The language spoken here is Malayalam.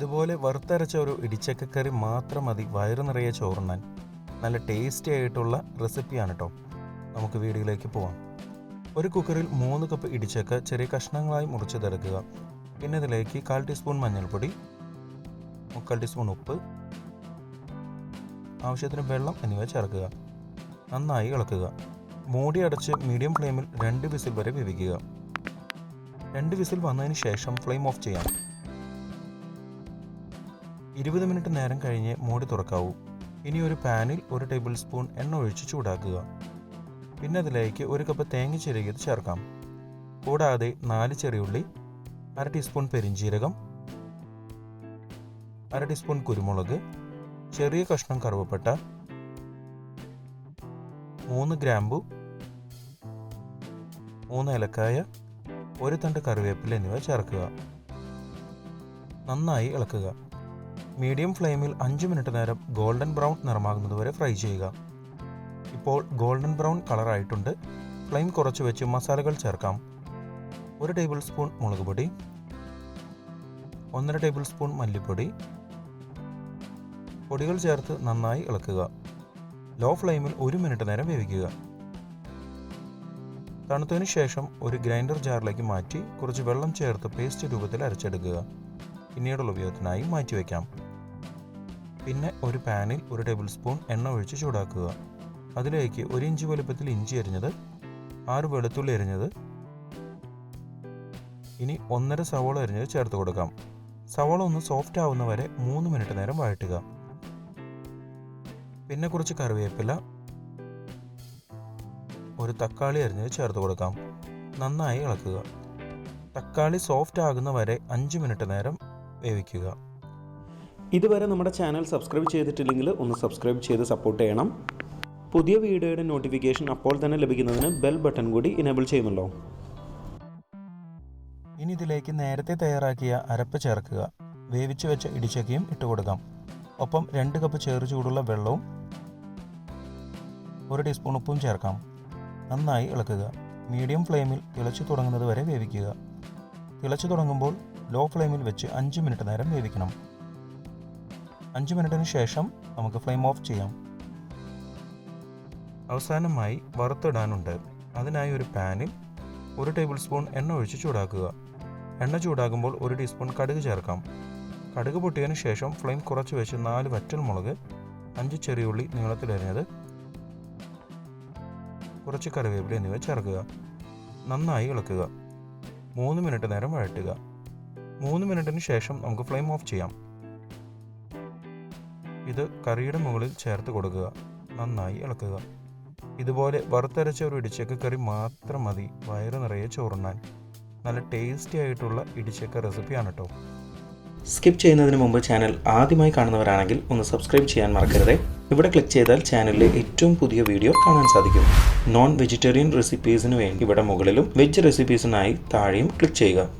ഇതുപോലെ വറുത്തരച്ച ഒരു ഇടിച്ചക്കക്കറി മാത്രം മതി. വയറു നിറയെ ചോറുണ്ണാൻ. നല്ല ടേസ്റ്റി ആയിട്ടുള്ള റെസിപ്പിയാണ് കേട്ടോ നമുക്ക് വീഡിയോയിലേക്ക് പോവാം. ഒരു കുക്കറിൽ മൂന്ന് കപ്പ് ഇടിച്ചക്ക ചെറിയ കഷ്ണങ്ങളായി മുറിച്ച് തിരക്കുക. പിന്നെ ഇതിലേക്ക് കാൽ ടീസ്പൂൺ മഞ്ഞൾപ്പൊടി മുക്കാൽ ടീസ്പൂൺ ഉപ്പ് ആവശ്യത്തിന് വെള്ളം എന്നിവ ചേർക്കുക. നന്നായി ഇളക്കുക. മൂടി അടച്ച് മീഡിയം ഫ്ലെയിമിൽ രണ്ട് വിസിൽ വരെ വേവിക്കുക. രണ്ട് വിസിൽ വന്നതിന് ശേഷം ഫ്ലെയിം ഓഫ് ചെയ്യാം. ഇരുപത് മിനിറ്റ് നേരം കഴിഞ്ഞ് മൂടി തുറക്കാവൂ. ഇനി ഒരു പാനിൽ ഒരു ടേബിൾ സ്പൂൺ എണ്ണ ഒഴിച്ച് ചൂടാക്കുക. പിന്നെ അതിലേക്ക് ഒരു കപ്പ് തേങ്ങ ചിരകിയത് ചേർക്കാം. കൂടാതെ നാല് ചെറിയുള്ളി അര ടീസ്പൂൺ പെരിഞ്ജീരകം അര ടീസ്പൂൺ കുരുമുളക് ചെറിയ കഷ്ണം കറുവപ്പട്ട മൂന്ന് ഗ്രാമ്പു മൂന്ന് ഏലക്കായ ഒരു തണ്ട് കറിവേപ്പില എന്നിവ ചേർക്കുക. നന്നായി ഇളക്കുക. മീഡിയം ഫ്ലെയിമിൽ അഞ്ച് മിനിറ്റ് നേരം ഗോൾഡൻ ബ്രൗൺ നിറമാകുന്നത് വരെ ഫ്രൈ ചെയ്യുക. ഇപ്പോൾ ഗോൾഡൻ ബ്രൗൺ കളറായിട്ടുണ്ട് ഫ്ലെയിം കുറച്ച് വെച്ച് മസാലകൾ ചേർക്കാം. ഒരു ടേബിൾ സ്പൂൺ മുളക് പൊടി. ഒന്നര ടേബിൾ സ്പൂൺ മല്ലിപ്പൊടി. പൊടികൾ ചേർത്ത് നന്നായി ഇളക്കുക. ലോ ഫ്ലെയിമിൽ ഒരു മിനിറ്റ് നേരം വേവിക്കുക. തണുത്തതിന് ശേഷം ഒരു ഗ്രൈൻഡർ ജാറിലേക്ക് മാറ്റി കുറച്ച് വെള്ളം ചേർത്ത് പേസ്റ്റ് രൂപത്തിൽ അരച്ചെടുക്കുക. പിന്നീടുള്ള ഉപയോഗത്തിനായി മാറ്റിവെക്കാം. പിന്നെ ഒരു പാനിൽ ഒരു ടേബിൾ സ്പൂൺ എണ്ണ ഒഴിച്ച് ചൂടാക്കുക. അതിലേക്ക് ഒരു ഇഞ്ച് വലുപ്പത്തിൽ ഇഞ്ചി അരിഞ്ഞത് ആറ് വെളുത്തുള്ളി അരിഞ്ഞത് ഇനി ഒന്നര സവോള അരിഞ്ഞത് ചേർത്ത് കൊടുക്കാം. സവോള ഒന്ന് സോഫ്റ്റ് ആവുന്ന വരെ മൂന്ന് മിനിറ്റ് നേരം വഴറ്റുക. പിന്നെ കുറച്ച് കറിവേപ്പില ഒരു തക്കാളി അരിഞ്ഞത് ചേർത്ത് കൊടുക്കാം. നന്നായി ഇളക്കുക. തക്കാളി സോഫ്റ്റ് ആകുന്ന വരെ അഞ്ച് മിനിറ്റ് നേരം വേവിക്കുക ഇതുവരെ നമ്മുടെ ചാനൽ സബ്സ്ക്രൈബ് ചെയ്തിട്ടില്ലെങ്കിൽ ഒന്ന് സബ്സ്ക്രൈബ് ചെയ്ത് സപ്പോർട്ട് ചെയ്യണം. പുതിയ വീഡിയോയുടെ നോട്ടിഫിക്കേഷൻ അപ്പോൾ തന്നെ ലഭിക്കുന്നതിന് ബെൽ ബട്ടൺ കൂടി ഇനേബിൾ ചെയ്യുമല്ലോ. ഇനി ഇതിലേക്ക് നേരത്തെ തയ്യാറാക്കിയ അരപ്പ് ചേർക്കുക. വേവിച്ച് വെച്ച ഇടിച്ചക്കയും ഇട്ട് കൊടുക്കാം. ഒപ്പം രണ്ട് കപ്പ് ചേറു ചൂടുള്ള വെള്ളവും ഒരു ടീസ്പൂൺ ഉപ്പും ചേർക്കാം. നന്നായി ഇളക്കുക. മീഡിയം ഫ്ലെയിമിൽ തിളച്ചു തുടങ്ങുന്നത് വരെ വേവിക്കുക. തിളച്ചു തുടങ്ങുമ്പോൾ ലോ ഫ്ലെയിമിൽ വെച്ച് അഞ്ച് മിനിറ്റ് നേരം വേവിക്കണം. അഞ്ച് മിനിറ്റിന് ശേഷം നമുക്ക് ഫ്ലെയിം ഓഫ് ചെയ്യാം. അവസാനമായി വറുത്തിടാനുണ്ട്. അതിനായി ഒരു പാനിൽ ഒരു ടേബിൾ സ്പൂൺ എണ്ണ ഒഴിച്ച് ചൂടാക്കുക. എണ്ണ ചൂടാകുമ്പോൾ ഒരു ടീസ്പൂൺ കടുക് ചേർക്കാം. കടുക് പൊട്ടിയതിന് ശേഷം ഫ്ലെയിം കുറച്ച് വെച്ച് നാല് വറ്റൽ മുളക് അഞ്ച് ചെറിയുള്ളി നീളത്തിലരിഞ്ഞത് കുറച്ച് കറിവേപ്പില എന്നിവ ചേർക്കുക. നന്നായി ഇളക്കുക. മൂന്ന് മിനിറ്റ് നേരം വഴറ്റുക. മൂന്ന് മിനിറ്റിന് ശേഷം നമുക്ക് ഫ്ലെയിം ഓഫ് ചെയ്യാം. ഇത് കറിയുടെ മുകളിൽ ചേർത്ത് കൊടുക്കുക. നന്നായി ഇളക്കുക. ഇതുപോലെ വറുത്തരച്ച ഒരു ഇടിച്ചക്ക കറി മാത്രം മതി. വയറ് നിറയെ ചോറുണ്ണാൻ. നല്ല ടേസ്റ്റി ആയിട്ടുള്ള ഇടിച്ചക്ക റെസിപ്പിയാണ് കേട്ടോ സ്കിപ്പ് ചെയ്യുന്നതിന് മുമ്പ് ചാനൽ ആദ്യമായി കാണുന്നവരാണെങ്കിൽ ഒന്ന് സബ്സ്ക്രൈബ് ചെയ്യാൻ മറക്കരുത്. ഇവിടെ ക്ലിക്ക് ചെയ്താൽ ചാനലിലെ ഏറ്റവും പുതിയ വീഡിയോ കാണാൻ സാധിക്കും. നോൺ വെജിറ്റേറിയൻ റെസിപ്പീസിന് വേണ്ടി ഇവിടെ മുകളിലും വെജ് റെസിപ്പീസിനായി താഴെയും ക്ലിക്ക് ചെയ്യുക.